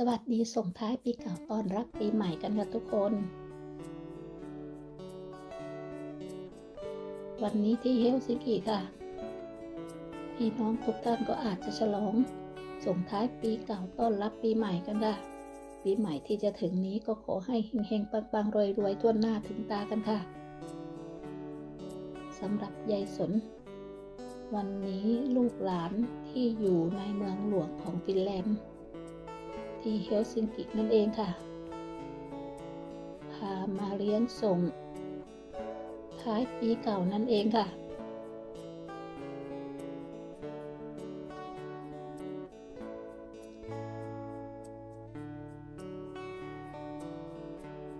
สวัสดีส่งท้ายปีเก่าต้อนรับปีใหม่กันค่ะทุกคน วันนี้ที่เฮลซิงกิค่ะ พี่น้องทุกท่านก็อาจจะฉลอง ส่งท้ายปีเก่าต้อนรับปีใหม่กันค่ะ ปีใหม่ที่จะถึงนี้ก็ขอให้เฮงๆปังๆรวยๆทั่วหน้าถึงตากันค่ะสำหรับยายสน วันนี้ลูกหลานที่อยู่ในเมืองหลวงของฟินแลนด์ ที่เฮลซิงกินั่นเองค่ะ พามาเลี้ยงส่ง ท้ายปีเก่านั่นเองค่ะ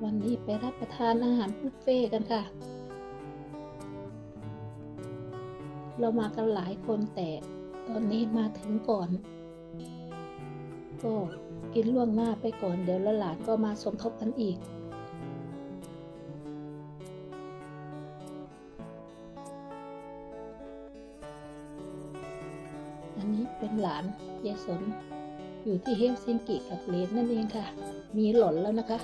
วันนี้ไปรับประทานอาหารบุฟเฟ่กันค่ะ เรามากันหลายคนแต่ตอนนี้มาถึงก่อน ก็ กินล่วงหน้าไปก่อนเดี๋ยวหลานก็มาสมทบกันอีก อันนี้เป็นหลานยายสนอยู่ที่เฮลซิงกิกับเลนนั่นเองค่ะ มีหล่นแล้วนะคะ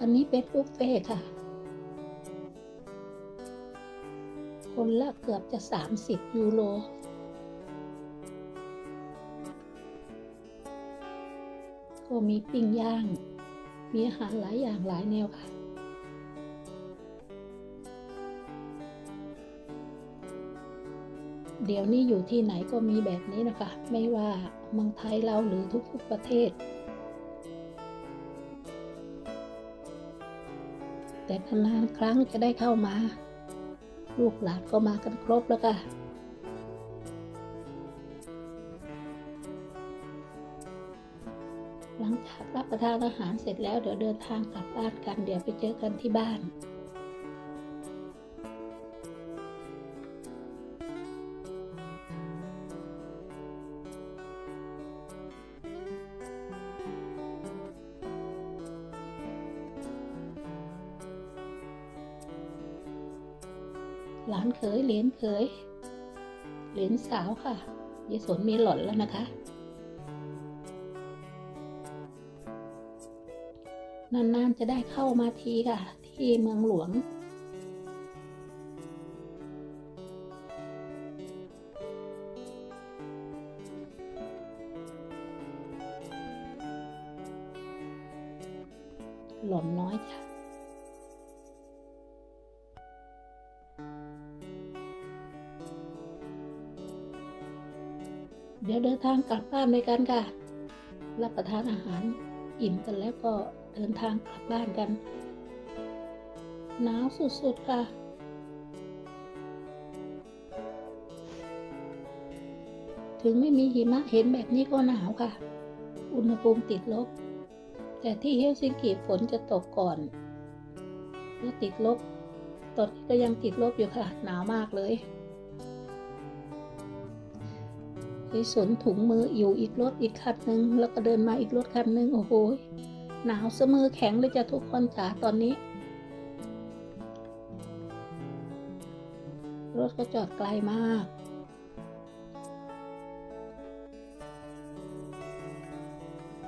อันนี้เป็นบุฟเฟ่ค่ะ คนละเกือบจะ 30 ยูโร ก็มีปิ้งย่าง มีอาหารหลายอย่างหลายแนวค่ะ เดี๋ยวนี้อยู่ที่ไหนก็มีแบบนี้นะคะ ไม่ว่าเมืองไทยเราหรือทุกๆประเทศ แต่นานๆครั้งจะได้เข้ามา ลูกหลานก็มากันครบแล้วค่ะ รับประทานอาหารเสร็จแล้วเดี๋ยวเดินทางกลับบ้านกัน เดี๋ยวไปเจอกันที่บ้านหลานเขยเหลนเขยเหลนสาวค่ะยายสนมีหล่นแล้วนะคะ นานๆจะได้เข้ามาทีค่ะ ที่เมืองหลวง หล่อนน้อยจ้ะเดี๋ยวเดินทางกลับบ้านด้วยกันค่ะ รับประทานอาหารอิ่มกันแล้วก็ เดินทางกลับบ้านกัน หนาวสุดๆค่ะ ถึงไม่มีหิมะเห็นแบบนี้ก็หนาวค่ะ อุณหภูมิติดลบ แต่ที่เฮลซิงกิฝนจะตกก่อน แล้วติดลบ ตอนนี้ก็ยังติดลบอยู่ค่ะ หนาวมากเลยไปสนถุงมืออยู่อีกรถอีกคันหนึ่งแล้วก็เดินมาอีกรถคันหนึ่งโอ้โห หนาวเสมือแข็งเลยจ้ะทุกคนจ๋าตอนนี้ รถก็จอดไกลมาก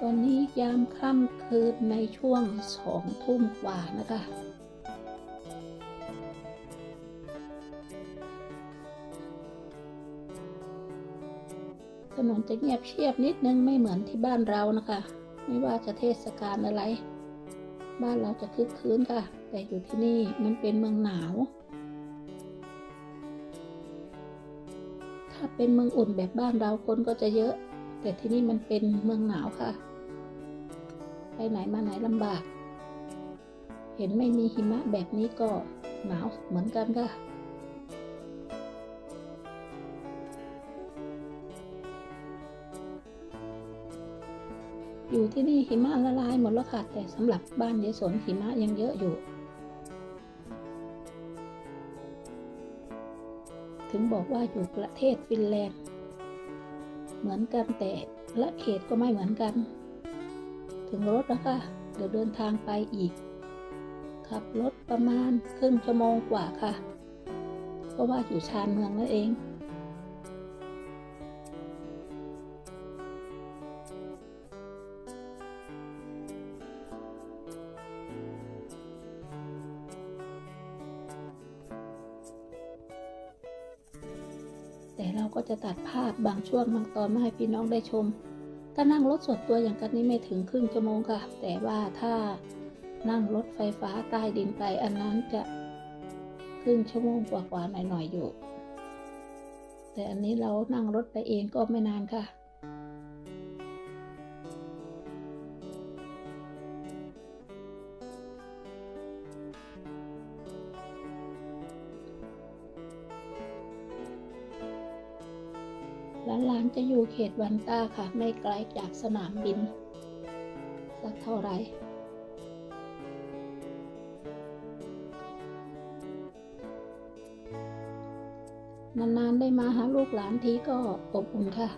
ตอนนี้ยามค่ำคืนในช่วงสองทุ่มกว่านะคะถนนจะเงียบเชียบนิดนึงไม่เหมือนที่บ้านเรานะคะ ไม่ว่าจะเทศกาลอะไร บ้านเราจะคึกคืนค่ะ แต่อยู่ที่นี่มันเป็นเมืองหนาว ถ้าเป็นเมืองอุ่นแบบบ้านเราคนก็จะเยอะ แต่ที่นี่มันเป็นเมืองหนาวค่ะ ไปไหนมาไหนลำบาก เห็นไม่มีหิมะแบบนี้ก็หนาวเหมือนกันค่ะ อยู่ที่นี่หิมะละลายหมดแล้วค่ะ แต่สำหรับบ้านยายสนหิมะยังเยอะอยู่ ถึงบอกว่าอยู่ประเทศฟินแลนด์ เหมือนกันแต่ละเขตก็ไม่เหมือนกัน ถึงรถแล้วค่ะ เดี๋ยวเดินทางไปอีก ขับรถประมาณครึ่งชั่วโมงกว่าค่ะ เพราะว่าอยู่ชานเมืองนั่นเอง แต่เราก็จะตัดภาพบางช่วงบางตอนมาให้พี่น้องได้ชม ถ้านั่งรถส่วนตัวอย่างกันนี้ไม่ถึงครึ่งชั่วโมงค่ะ แต่ว่าถ้านั่งรถไฟฟ้าใต้ดินไปอันนั้นจะครึ่งชั่วโมงกว่าๆหน่อยๆอยู่ แต่อันนี้เรานั่งรถไปเองก็ไม่นานค่ะานจะอยู่เขตวันต้าค่ะ ไม่ไกลจากสนามบิน สักเท่าไหร่นานๆได้มาหาลูกหลานทีก็อบอุ่นค่ะ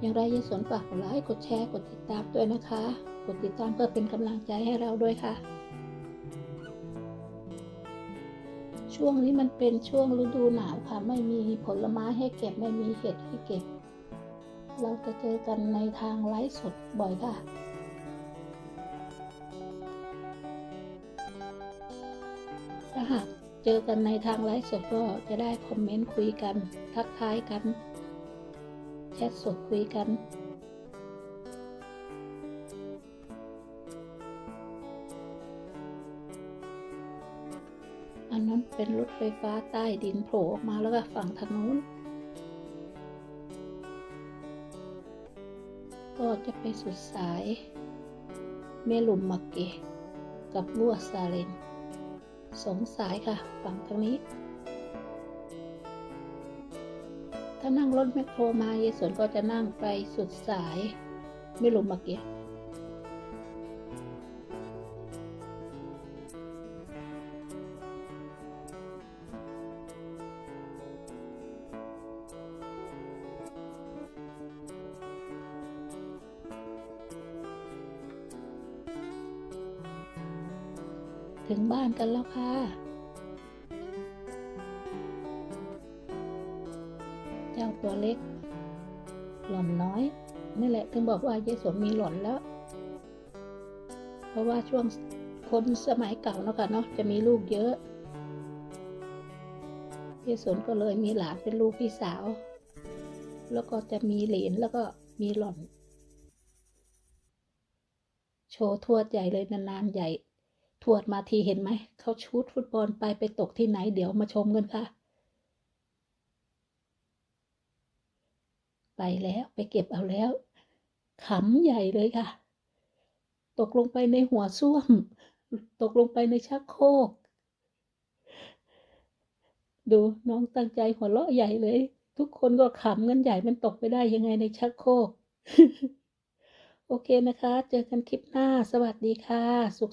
อย่างไรยายสนฝากกดไลค์กดแชร์กดติดตามด้วยนะคะ กดติดตามเพื่อเป็นกำลังใจให้เราด้วยค่ะ ช่วงนี้มันเป็นช่วงฤดูหนาวค่ะ ไม่มีผลไม้ให้เก็บไม่มีเห็ดให้เก็บ เราจะเจอกันในทางไลฟ์สดบ่อยค่ะถ้าหากเจอกันในทางไลฟ์สดก็จะได้คอมเมนต์คุยกัน ทักทายกัน แชทสดคุยกัน เป็นรถไฟฟ้าใต้ดินโผล่ออกมาแล้วก็ฝั่งทางนู้น ก็จะไปสุดสายเมลุมมักเกะกับบัวซาเลนสองสายค่ะ ฝั่งทางนี้ ถ้านั่งรถแมคโครมาเยายสวนก็จะนั่งไปสุดสายเมลุมมักเก ถึงบ้านกันแล้วค่ะ เจ้าตัวเล็ก หล่อนน้อย นี่แหละถึงบอกว่ายายสนมีหล่อนแล้ว เพราะว่าช่วงคนสมัยเก่าเนาะค่ะเนาะจะมีลูกเยอะยายสนก็เลยมีหลานเป็นลูกพี่สาว แล้วก็จะมีเหลนแล้วก็มีหล่อน โชว์ทวดใหญ่เลยนานๆใหญ่ ทวดมาทีเห็นไหม เขาชูดฟุตบอลไปไปตกที่ไหนเดี๋ยวมาชมกันค่ะ ไปแล้วไปเก็บเอาแล้วขำใหญ่เลยค่ะ ตกลงไปในหัวส้วม ตกลงไปในชักโครกดูน้องตั้งใจหัวเราะใหญ่เลย ทุกคนก็ขำกันใหญ่มันตกไปได้ยังไงในชักโครกโอเคนะคะ เจอกันคลิปหน้า สวัสดีค่ะ สุข